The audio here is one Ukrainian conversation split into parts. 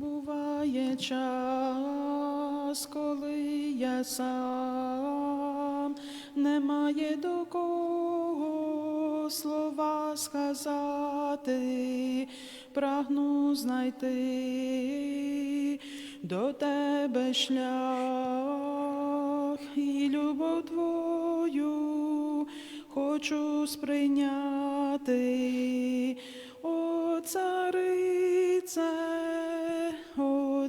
Буває час, коли я сам. Немає до кого слова сказати, прагну знайти до тебе шлях. І любов твою хочу сприйняти. О, царице,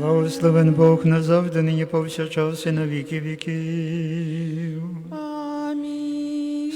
Благословен Бог назавжди, нині повсякчас і на віки віків.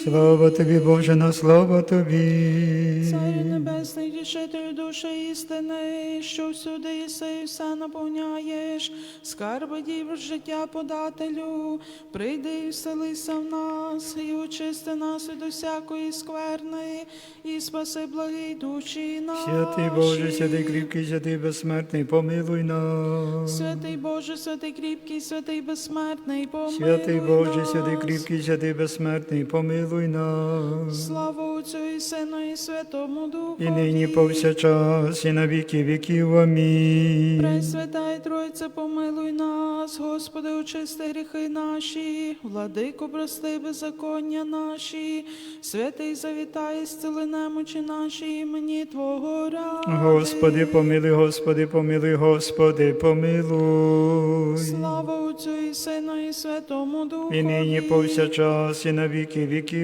Слава тобі, Боже, на слава тобі. Царю небесний, тішителю душі істини, що всюди єси і все наповняєш, скарби дів життя подателю, прийди і вселися в нас, і очисти нас від усякої скверни, і спаси благі душі наші. Святий Боже, святий кріпкий, святий безсмертний, помилуй нас. Святий Боже, святий кріпкий, святий безсмертний, помилуй Святий Боже, нас. святий кріпкий, святий безсмертний, помилуй нас. Слава Отцю і Сину і Святому Духу. І нині повсякчас, і на віки віків. Амінь. Пресвята і Тройця, помилуй нас, Господи, очисти гріхи наші, владико, прости беззаконня наші, святий завітай, зціли немочі наші, імені Твого ради. Господи, помилуй, Господи, помилуй, Господи, помилуй. Слава Отцю і Сину і Святому Духу. І нині повсякчас, і на віки віків.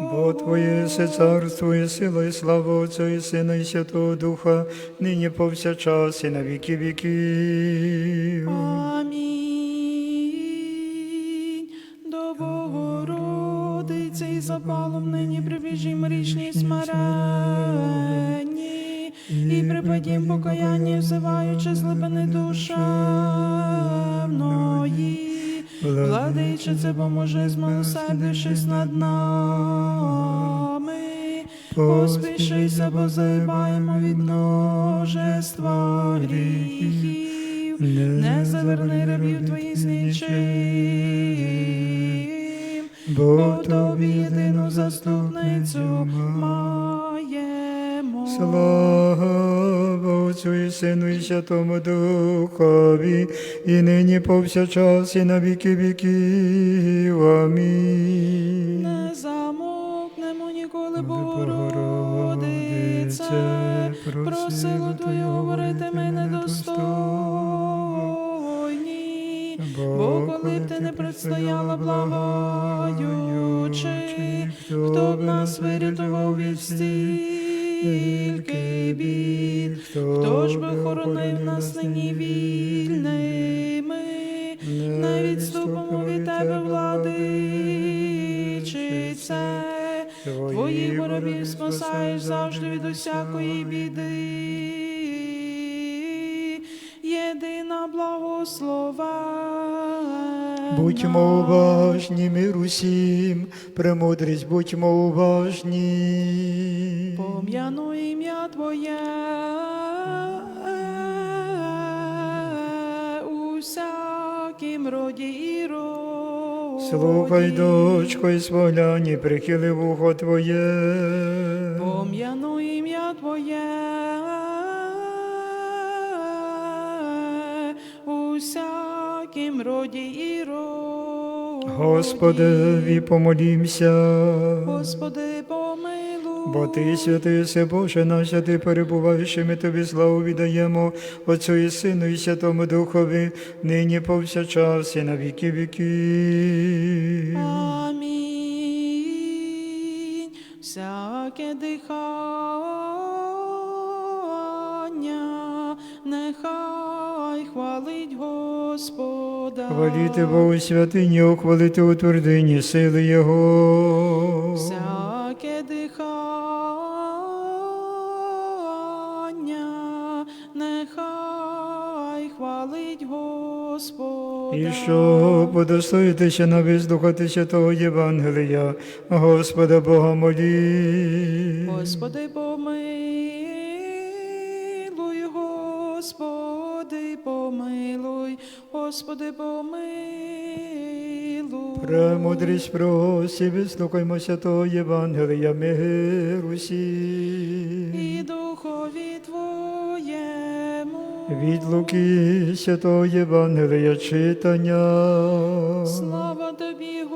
Бо Твоє все царство і сила, і слава Отця і Сина, і Святого Духа, нині повсякчас, і на віки віків. Амінь. До Богородиці і запалом нині прибіжім річні смиренні, і припадім покаяння, взиваючи з глибини душевної. Владичице, поможи, змилосердившись над нами. Поспішися, бо заїбаємо від множества гріхів. Не заверни рабів твоїх з нічим, бо тобі єдину заступницю маємо. Слава Отцю і Сину, і Святому Духові, і нині повсякчас, і на віки віків. Амінь. Не замовкнемо ніколи, Богородице, Богородице, про силу Твою говорити ми недостойні. Бо коли б ти не предстояла благаючи, хто б нас вирятував від стільки бід, хто ж би хоронив нас нині вільними, не відступимо від тебе, владичице, твоїх воробів спасаєш завжди від усякої біди. Єдина благословенна. Будьмо уважні, мир усім, премудрість, будьмо уважні. Пом'яну ім'я Твоє у всякім роді і роді. Слухай, дочко, і спогляні, прихили вухо Твоє. Всякім роді і роді. Господи, помолімся. Господи, помилуй. Бо ти святий си, Боже наш, а ти перебуваєш, і ми тобі славу віддаємо Отцю і Сину, і Святому Духові, нині повсякчас і на віки віків. Амінь. Всяке дихання, нехай хвалить Господа. Хваліти Богу святині, ухвалити у твердині сили Його. Всяке дихання, нехай хвалить Господа. І що подостоїтеся на вислухати святого Євангелія, Господа Бога молі. Господи, помилуй, Господи, помилуй. Премудрість просі, вислухаймо святого Євангелія, миру. І духові Твоєму. Від Луки святого Євангелія читання. Слава Тобі, Господи,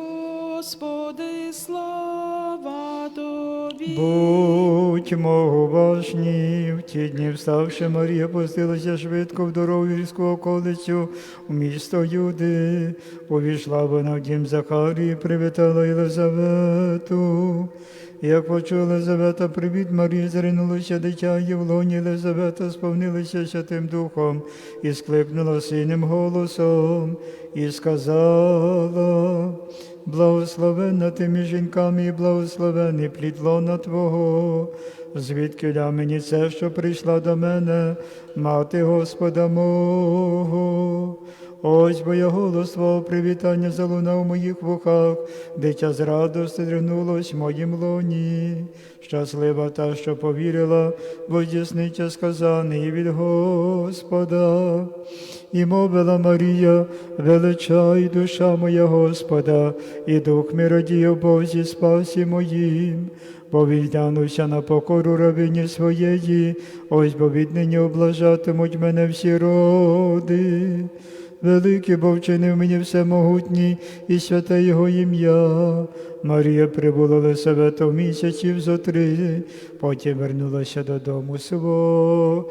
Будьмо уважні, в ті дні вставши, Марія пустилася швидко в дорогу гірську околицю у місто Юди. Увійшла вона в дім Захарії, привітала Єлизавету. Як почула Єлизавета привіт Марії, зринулося дитя її в лоні Єлизавета, сповнилася Святим Духом і скликнула синим голосом і сказала, благословенна ти між жінками і благословений плід лона Твого, звідки ля мені це, що прийшла до мене, мати Господа мого. Ось бо я голос Твого привітання залунав у моїх вухах, дитя з радости зринулось в моїм лоні. Щаслива та, що повірила, бо здійсниться сказаний від Господа. І мовила Марія, величай душа моя Господа, і дух мій радіє Бозі спасі моїм, бо на покору рабині своєї, ось бо віднині облажатимуть мене всі роди. Великий бо вчинив мені всемогутній і святе Його ім'я. Марія прибула Лисавета в місяців зо три, потім вернулася додому свого.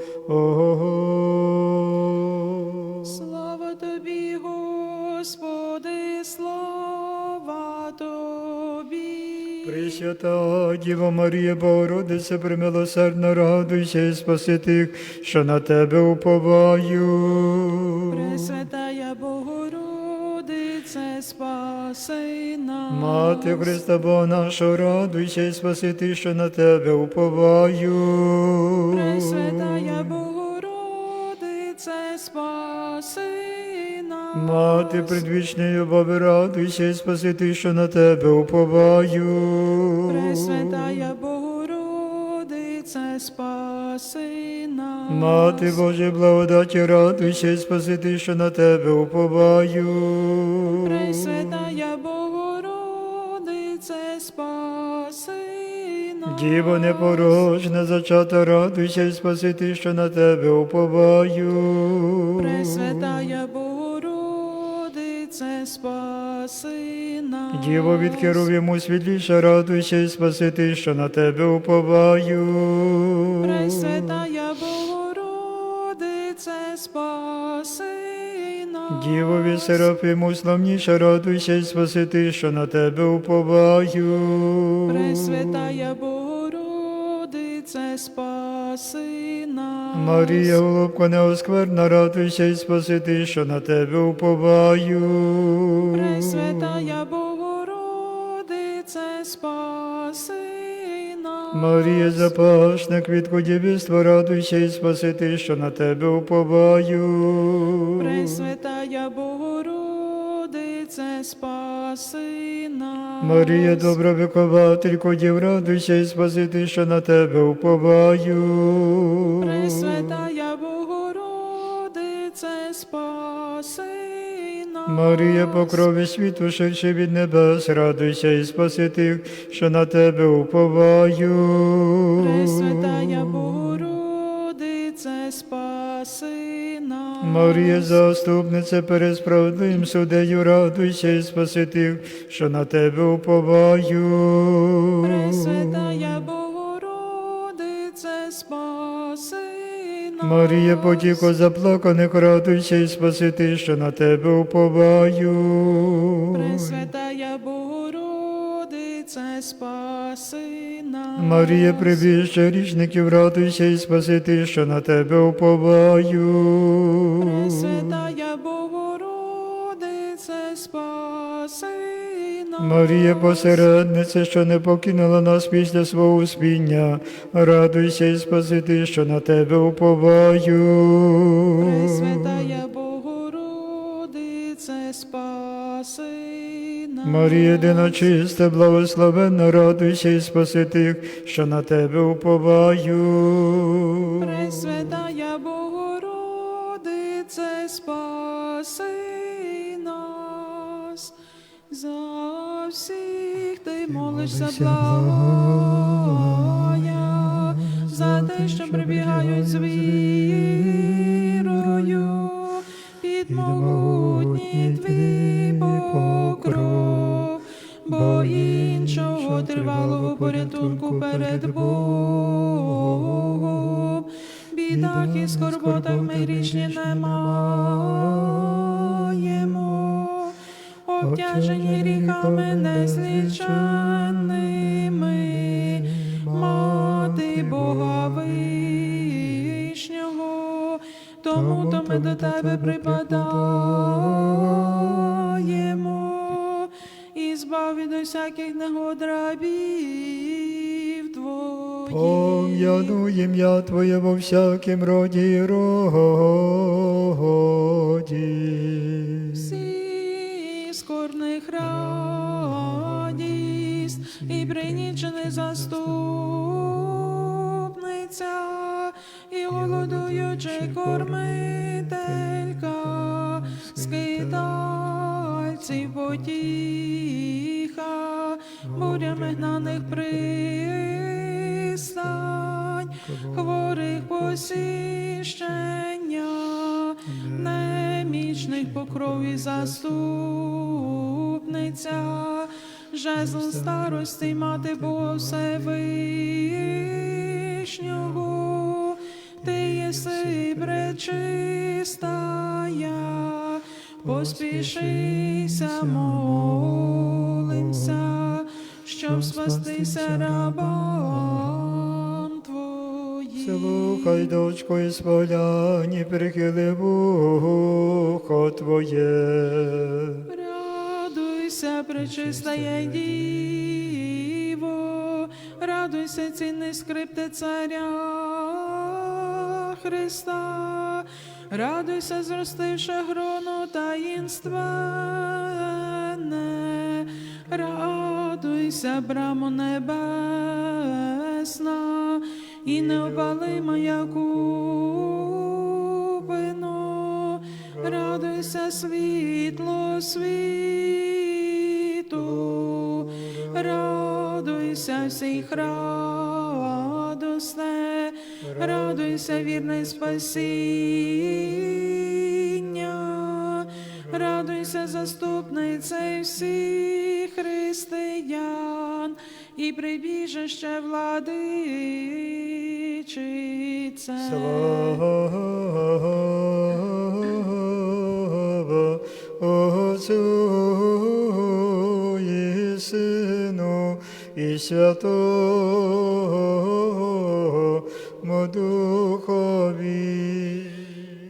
Слава тобі, Господи, слава тобі. Пресвята Діва Марія, Богородице, примилосердно радуйся і спаси тих, що на тебе уповаю. Пресвятая Богородице, спаси нас. Мати Христа Бога нашого, радуйся і спаси тих, що на тебе уповаю. Пресвятая Богородице, спаси нас. Мати предвічної любові, радуйся і спаси тих, що на тебе уповаю. Пресвятая Богородице, спаси нас. Мати Божої благодаті, радуйся і спаси що на тебе уповаю. Пресвятая Богородице, спаси нас. Діво непорожна, зачата, радуйся і спаси що на тебе уповаю. Пресвятая Богородице, спаси нас. Діво від Херовіму світліша, радуйся і спаси тих, що на тебе уповаю. Пресвятая Богородице, спаси нас. Діво від Серафиму славніша, радуйся і спаси тих, що на тебе уповаю. Пресвятая Богородице, спаси нас. Марія, голубко неоскверна, радуйся і спаси тих, що на тебе уповаю. Пресвятая Богородице, спаси нас. Марія, запашна квітку дівіства, радуйся і спаси тих, що на тебе уповаю. Пресвятая Богородице, спаси нас. Марія, добра вихователько, дів, радуйся і спаси тих, що на тебе уповаю. Пресвятая Богородице, спаси нас. Марія, по крові світу, ширше від небес, радуйся і спаси тих, що на тебе уповаю. Пресвятая Богородице, спаси нас. Марія, заступниця перед справедливим судею, радуйся і спаси тих, що на тебе уповаю. Пресвятая Богородице, нас. Марія, потіко заплаканих, радуйся і спаси ти, що на тебе уповаю. Пресвятая спаси нас. Марія, прибіжче річників, радуйся і спаси ти, що на тебе уповаю. Пресвятая Богородице, спаси нас. Марія, посередниця, що не покинула нас після свого успіння, радуйся і спаси ти, що на тебе уповаю. Пресвятая Марія, єдина чиста, благословенна, радуйся і спаси тих, що на тебе уповаю. Пресвятая Богородице, спаси нас. За всіх ти молишся, благая, за те, що прибігають з вірою, під могутній порятунку перед Богом, бідах і скорботах ми грішні не маємо, обтяжені гріхами незліченними, мати Бога вишнього, тому то ми до тебе припадаємо, і збав від усяких негод рабів твоїх. Пом'яну ім'я Твоє во всякім роді і роді. всі скорних радість і прийнічений заступниця, і голодуючи кормителька, скитальців потіха, бурями гнаних пристань, хворих посіщення, немічних покрові заступниця, жезл старості мати Бога Всевишнього, ти єси пречистая, поспішися, молимся, щоб спастися рабам твоїм. Слухай, дочко, і споляні, прихили вухо Твоє. Радуйся, пречистая Діво, радуйся, цінний скрипте царя Христа, радуйся, зростивши грону таїнственне, радуйся, брамо небесна, і не неопалима як купино, радуйся, світло світу, радуйся всіх радосне, радуйся, вірне спасіння, радуйся, заступнице всіх християн і прибіжище владичице. Слава Отцю і Сину і Святому Духові.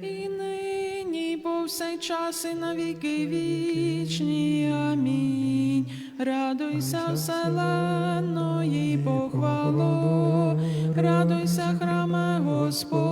І нині, і повсякчас, і на віки вічні. Амінь. Радуйся, вселенної похвало, радуйся, храме Господній,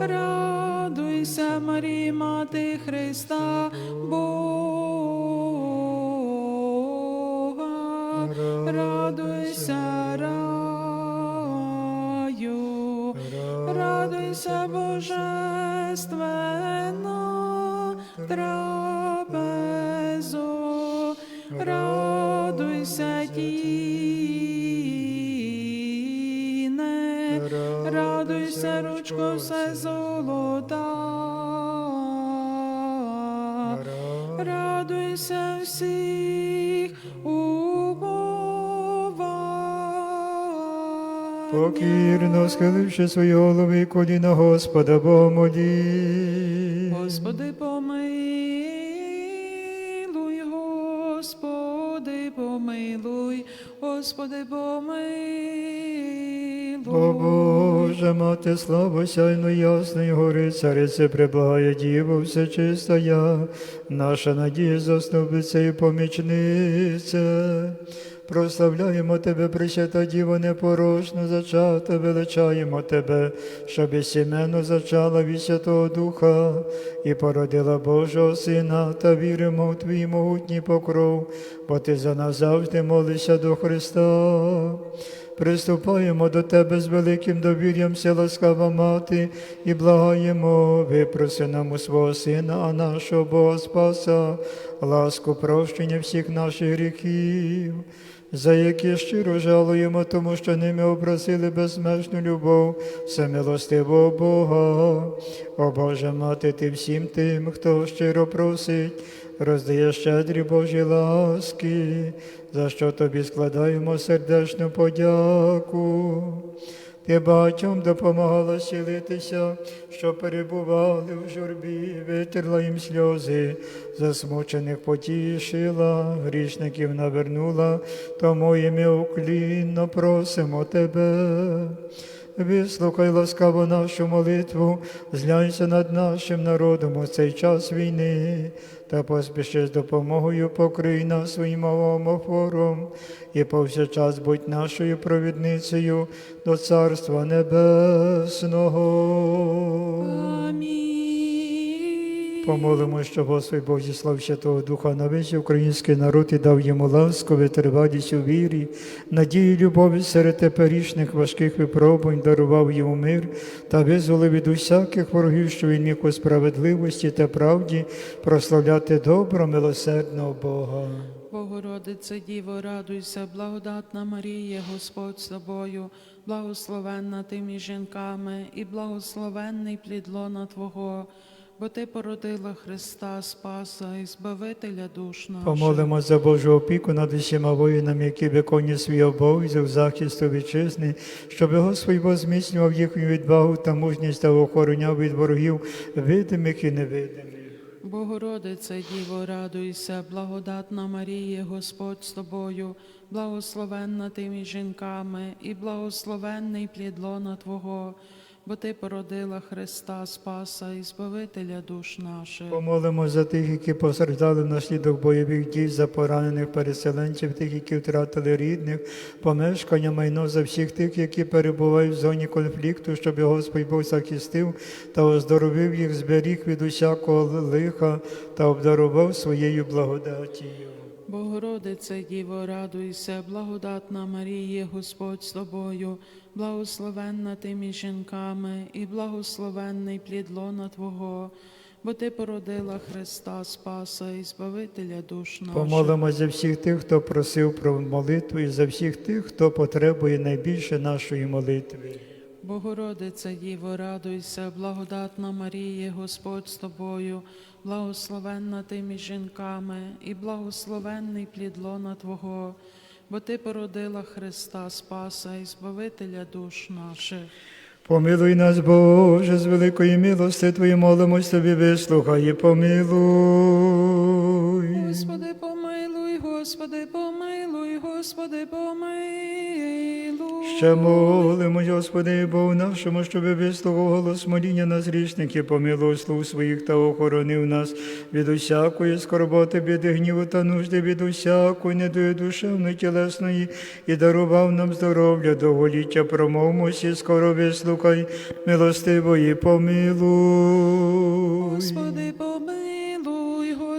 Радуйся, Марія, мати Христа Бога. Радуйся, раю. радуйся, божественно, трапезо, радуйся, тіне, радуйся, ручко все золота. Радуйся всіх умова, Покірно схиливши свої голови, коліна Господа Бо молі. Боже, мати слава сяйно ясної гори, царице преблагає Діво, все чистая, наша надія заступниця і помічниця. Прославляємо Тебе, Пресвята Діво, непорочно зачата, величаємо Тебе, щоб сіменно зачала від Святого Духа і породила Божого Сина, та віримо в Твій могутній покров, бо Ти за нас завжди молишся до Христа. Приступаємо до Тебе з великим довір'ям, вся ласкава мати, і благаємо, випроси нам у свого Сина, а нашого Бога Спаса, ласку прощення всіх наших гріхів, за які щиро жалуємо, тому що ними образили безмежну любов, всемилостивого Бога. О Боже мати, ти всім тим, хто щиро просить, роздає щедрі Божі ласки, за що тобі складаємо сердечну подяку. Ти багатьом допомагала сілитися, що перебували в журбі, витерла їм сльози, засмучених потішила, грішників навернула, тому і ми уклінно просимо тебе. Вислухай ласкаво нашу молитву, зглянься над нашим народом у цей час війни, та поспіши з допомогою покрий нас своїм омофором, і повсякчас будь нашою провідницею до Царства Небесного. Амінь. Помолимо, що Господь Бог зіслав Святого Духа на весь український народ і дав йому ласку, витривалість у вірі, надію, любові серед теперішніх важких випробувань, дарував йому мир та визволив від усяких ворогів, що він міг у справедливості та правді прославляти добро, милосердного Бога. Богородице Діво, радуйся, благодатна Марія, Господь з тобою, благословенна ти жінками, і благословенний плід лона Твого, бо ти породила Христа, Спаса і Збавителя душ наших. Помолимо за Божу опіку над усіма воїнами, які виконують свій обов'язок захисту вітчизни, щоб Господь Бог зміцнював їхню відвагу та мужність та охороняв від ворогів видимих і невидимих. Богородице Діво, радуйся, благодатна Марія, Господь з тобою, благословенна ти між жінками, і благословенний плід лона Твого, бо ти породила Христа, Спаса і Збавителя душ наших. Помолимо за тих, які постраждали внаслідок бойових дій, за поранених переселенців, тих, які втратили рідних, помешкання, майно за всіх тих, які перебувають в зоні конфлікту, щоб Господь Бог захистив та оздоровив їх, зберіг від усякого лиха та обдарував своєю благодатію. Богородице Діво, радуйся, благодатна Марія, Господь з тобою, благословенна ти між жінками, і благословенний плід лона Твого, бо ти породила Христа, Спаса і Збавителя душ наших. Помолимо за всіх тих, хто просив про молитву, і за всіх тих, хто потребує найбільше нашої молитви. Богородице Діво, радуйся, благодатна Марія, Господь з тобою, благословенна ти між жінками, і благословенний плід лона Твого, бо ти породила Христа, Спаса і Збавителя душ наших. Помилуй нас, Боже, з великої милости Твої молимось Тобі, вислухай і помилуй. Господи, помилуй, Господи, помилуй, Господи, помилуй. Ще молимо, Господи, Богу нашому, щоби вислухав голос моління нас грішників, помилував слуг своїх та охоронив нас від усякої скорботи, біди, гніву та нужди, від усякої недої душевної, тілесної, і дарував нам здоров'я, довголіття, промовмосі, скоро вислухай, милостивої, помилуй. Господи, помилуй,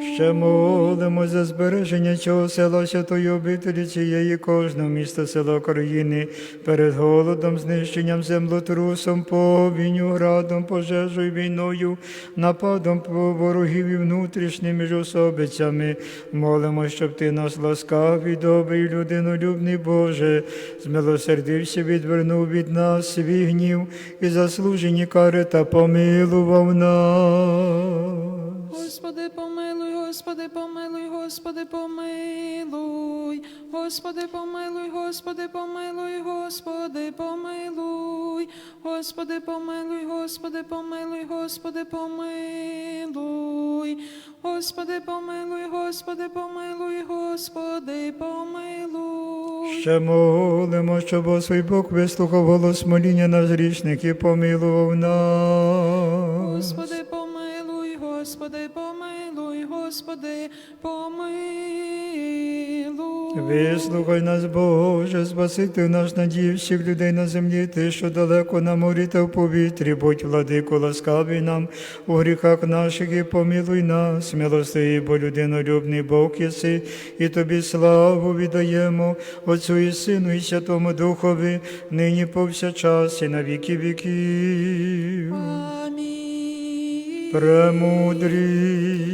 Ще молимо за збереження цього села святої обителі цієї кожного міста села країни перед голодом, знищенням землетрусом, повінню, градом, пожежою, війною, нападом ворогів і внутрішніми міжособицями. Молимо, щоб ти нас ласкавий, добрий, людинолюбний Боже, змилосердився, відвернув від нас свій гнів і заслужені кари та помилував нас. Господи, помилуй, Господи, помилуй, Господи, помилуй, Господи, помилуй, Господи, помилуй, Господи, помилуй, Господи, помилуй, Господи, помилуй, Господи, помилуй, Господи, помилуй, Господи, помилуй. Ще молимо, щоб Господь Бог вислухав голос моління грішних і помилував нас. Господи, помилуй, Господи, помилуй, Господи, помилуй. Вислухай нас, Боже, Спаситель наш надій всіх людей на землі, ти, що далеко на морі та в повітрі, будь владико, ласкавий нам у гріхах наших і помилуй нас, милостивий, бо людинолюбний Бог єси, і тобі славу віддаємо, Отцю і Сину, і Святому Духові, нині повсякчас і на віки віків. Амінь. Премудрі.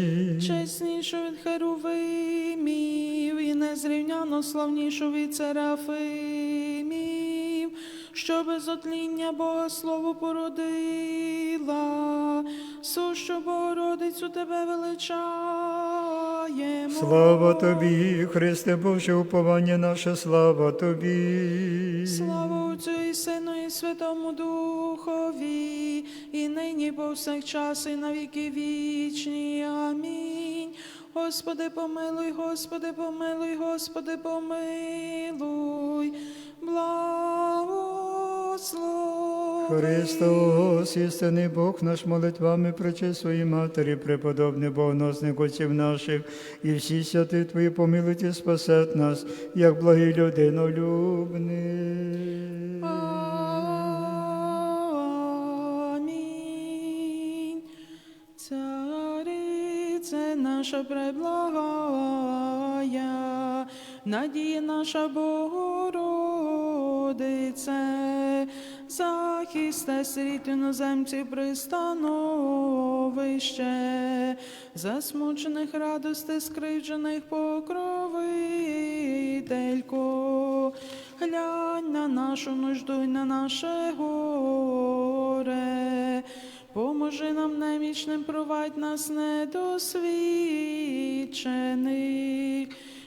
Чеснішу від херувимів і незрівняно славнішу від серафимів, що без отління Бога слово породила, сущу Богородицю тебе величаємо. Слава тобі, Христе Боже, уповання наше, слава тобі. Слава Отцю і Сину і Святому Духові, і нині повсякчас, і на віки вічні. Амінь. Господи, помилуй, Господи, помилуй, Господи, помилуй, благослови. Христос, істинний Бог наш молитвами причи своїй матері, преподобний богоносник отців наших, і всі святи Твої помилуйте, спасет нас, як благий людинолюбний. Амінь. Царице наша преблагая, надія наша Богородице, захисте світ іноземців пристановище, засмучених радости, скривджених покровителько, глянь на нашу нужду й на наше горе. Поможи нам немічним, провадь нас недосвідчених.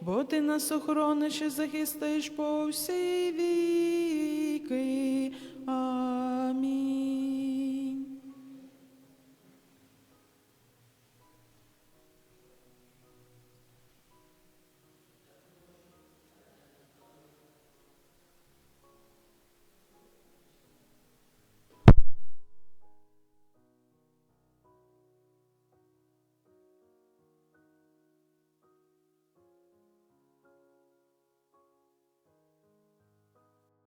бо ти нас охорониш і захистиш по всі віки. Амінь.